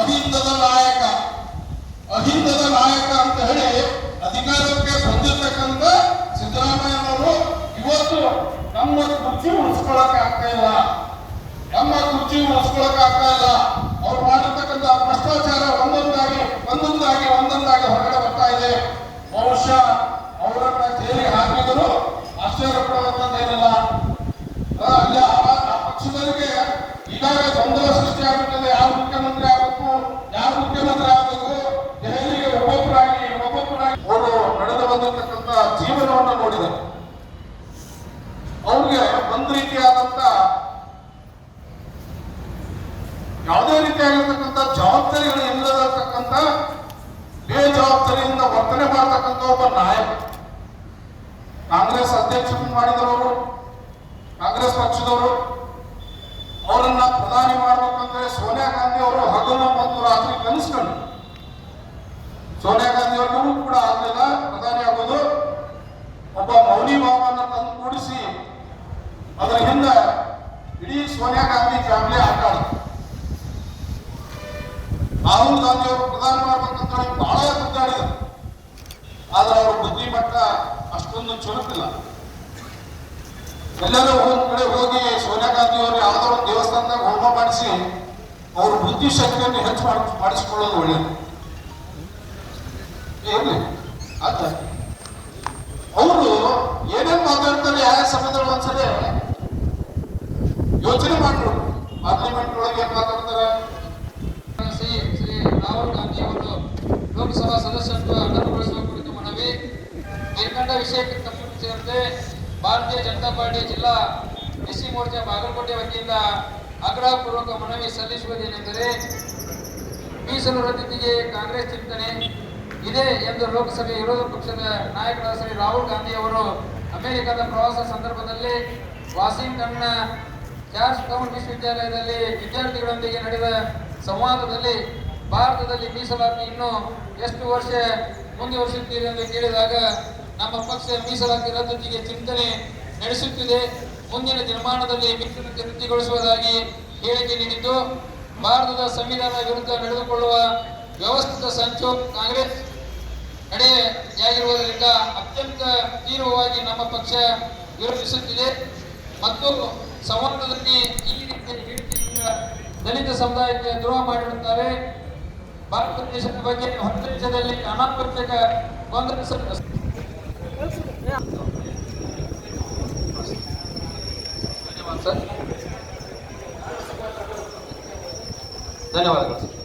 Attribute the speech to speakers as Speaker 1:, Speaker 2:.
Speaker 1: ಅಹಿಂದದ ನಾಯಕ. ಅಹಿಂದದ ನಾಯಕ ಅಂತ ಹೇಳಿ ಅಧಿಕಾರಕ್ಕೆ ಬಂದಿರ್ತಕ್ಕಂಥ ಸಿದ್ದರಾಮಯ್ಯನವರು ಇವತ್ತು ನಮ್ಮ ಕುರ್ಚಿ ಉಳಿಸ್ಕೊಳಕ್ ಆಗ್ತಾ ಇಲ್ಲ. ನಮ್ಮ ಕುರ್ಚಿ ಉಳಿಸ್ಕೊಳಕ್ ಆಗ್ತಾ ಇಲ್ಲ. ಅವ್ರು ಮಾಡಿರ್ತಕ್ಕಂಥ ಭ್ರಷ್ಟಾಚಾರ ಒಂದೊಂದಾಗಿ ಒಂದೊಂದಾಗಿ ಒಂದೊಂದಾಗಿ ಹೊರಗಡೆ ಬರ್ತಾ ಇದೆ. ಬಹುಶಃ ಅವರನ್ನ ಜೈಲಿಗೆ ಹಾಕಿದ್ರು ಆಶ್ಚರ್ಯ ಪಡುವಂತದ್ದೇನಿಲ್ಲ ಅಲ್ಲಿ ಈಗಾಗಲೇ ಗೊಂದಲ ಸೃಷ್ಟಿಯಾಗುತ್ತದೆ ಯಾವ ಮುಖ್ಯಮಂತ್ರಿ ಆಗಬೇಕು ಯಾವ ಮುಖ್ಯಮಂತ್ರಿ ಆಗಬೇಕು ದೆಹಲಿಗೆ ಒಬ್ಬೊಬ್ಬರಾಗಿ ಒಬ್ಬೊಬ್ಬರಾಗಿ ಅವರು ನಡೆದು ಬಂದಿರತಕ್ಕಂಥ ಜೀವನವನ್ನು ನೋಡಿದರು ಅವ್ರಿಗೆ ಒಂದು ರೀತಿಯಾದಂತ ಯಾವುದೇ ರೀತಿಯಾಗಿರ್ತಕ್ಕಂಥ ಜವಾಬ್ದಾರಿಗಳು ಇಲ್ಲದಿರತಕ್ಕಂಥ ಬೇಜವಾಬ್ದಾರಿಯಿಂದ ವರ್ತನೆ ಮಾಡತಕ್ಕಂಥ ಒಬ್ಬ ನಾಯಕ. ಕಾಂಗ್ರೆಸ್ ಅಧ್ಯಕ್ಷರು ಮಾಡಿದವರು, ಕಾಂಗ್ರೆಸ್ ಪಕ್ಷದವರು ಅವರನ್ನ ಪ್ರಧಾನಿ ಮಾಡ್ಬೇಕಂದ್ರೆ ಸೋನಿಯಾ ಗಾಂಧಿ ಅವರು ಹಗಲು ಮತ್ತು ರಾತ್ರಿ ಕಲಿಸ್ಕೊಂಡು ಸೋನಿಯಾ ಗಾಂಧಿ ಅವ್ರಿಗೂ ಕೂಡ ಆಗಲಿಲ್ಲ, ಪ್ರಧಾನಿ ಆಗೋದು. ಒಬ್ಬ ಮೌನಿ ಭಾವನ ತಂದು ಕೂಡಿಸಿ ಅದರ ಹಿಂದೆ ಇಡೀ ಸೋನಿಯಾ ಗಾಂಧಿ ಫ್ಯಾಮಿಲಿ ಆಟ ರಾಹುಲ್ ಗಾಂಧಿ ಅವರು ಪ್ರಧಾನಿ ಮಾಡ್ಬೇಕಂತ ಹೇಳಿ ಬಹಳ ಗುದ್ದಾಡಿದರು ಆದ್ರೆ ಅವರ ಬುದ್ಧಿಮಟ್ಟ ಅಷ್ಟೊಂದು ಚುರುಕಿಲ್ಲ. ಎಲ್ಲರೂ ಯಾವ್ದೋ ಒಂದು ದೇವಸ್ಥಾನದಾಗ ಹೋಮ ಮಾಡಿಸಿ ಅವ್ರ ಬುದ್ಧಿಶಕ್ತಿಯನ್ನು ಹೆಚ್ಚು ಮಾಡಿ, ಮಾಡಿಸಿಕೊಳ್ಳೋದು ಒಳ್ಳೆಯದು ಆತ ಅವರು ಏನೇನು ಮಾತಾಡ್ತಾರೆ, ಯಾವ ಸಮಯದಲ್ಲಿ ಒಂದ್ಸರಿ ಯೋಚನೆ ಮಾಡ್ರು ಪಾರ್ಲಿಮೆಂಟ್ ಒಳಗೆ ಏನ್ ಮಾತಾಡ್ತಾರೆ?
Speaker 2: ಶ್ರೀ ಶ್ರೀ ರಾಹುಲ್ ಲೋಕಸಭಾ ಸದಸ್ಯತ್ವ ಅನರ್ಹಗೊಳಿಸುವ ಕುರಿತು ಮನವಿ. ಮೇಲ್ಕಂಡ ವಿಷಯಕ್ಕೆ ಸಂಬಂಧಿಸಿದಂತೆ ಭಾರತೀಯ ಜನತಾ ಪಾರ್ಟಿ ಜಿಲ್ಲಾ ಎಸ್ಸಿ ಮೋರ್ಚಾ ಬಾಗಲಕೋಟೆ ವತಿಯಿಂದ ಆಗ್ರಹಪೂರ್ವಕ ಮನವಿ ಸಲ್ಲಿಸುವುದೇನೆಂದರೆ ಮೀಸಲು ರದ್ದತಿಗೆ ಕಾಂಗ್ರೆಸ್ ಚಿಂತನೆ ಇದೆ ಎಂದು ಲೋಕಸಭೆ ವಿರೋಧ ಪಕ್ಷದ ನಾಯಕರಾದ ಶ್ರೀ ರಾಹುಲ್ ಗಾಂಧಿ ಅವರು ಅಮೆರಿಕದ ಪ್ರವಾಸ ಸಂದರ್ಭದಲ್ಲಿ ವಾಷಿಂಗ್ಟನ್ನ ಜಾರ್ಜ್ ಟೌನ್ ವಿಶ್ವವಿದ್ಯಾಲಯದಲ್ಲಿ ವಿದ್ಯಾರ್ಥಿಗಳೊಂದಿಗೆ ನಡೆದ ಸಂವಾದದಲ್ಲಿ ಭಾರತದಲ್ಲಿ ಮೀಸಲಾತಿ ಇನ್ನೂ ಎಷ್ಟು ವರ್ಷ ಮುಂದುವರಿಸುತ್ತೀರಿ ಎಂದು ಕೇಳಿದಾಗ ನಮ್ಮ ಪಕ್ಷ ಮೀಸಲಾತಿ ರದ್ದತಿಗೆ ಚಿಂತನೆ ನಡೆಸುತ್ತಿದೆ. ಮುಂದಿನ ದಿನಮಾನದಲ್ಲಿ ಮೀಸಲಾತಿ ರದ್ದುಗೊಳಿಸುವುದಾಗಿ ಹೇಳಿಕೆ ನೀಡಿದ್ದು, ಭಾರತದ ಸಂವಿಧಾನ ವಿರುದ್ಧ ನಡೆದುಕೊಳ್ಳುವ ವ್ಯವಸ್ಥಿತ ಸಂಚು ಕಾಂಗ್ರೆಸ್ ನಡೆಯಾಗಿರುವುದರಿಂದ ಅತ್ಯಂತ ತೀವ್ರವಾಗಿ ನಮ್ಮ ಪಕ್ಷ ವಿರೋಧಿಸುತ್ತಿದೆ. ಮತ್ತು ಸಂವಾದದಲ್ಲಿ ಈ ರೀತಿಯ ದಲಿತ ಸಮುದಾಯಕ್ಕೆ ದ್ರೋಹ ಮಾಡಿರುತ್ತಾರೆ. ಭಾರತ ದೇಶದ ಬಗ್ಗೆ ಹೊರ ದೇಶದಲ್ಲಿ ಅನಾವಶ್ಯಕ ಗೊಂದಲ ಸರ್ ಧನ್ಯವಾದಗಳು ಸರ್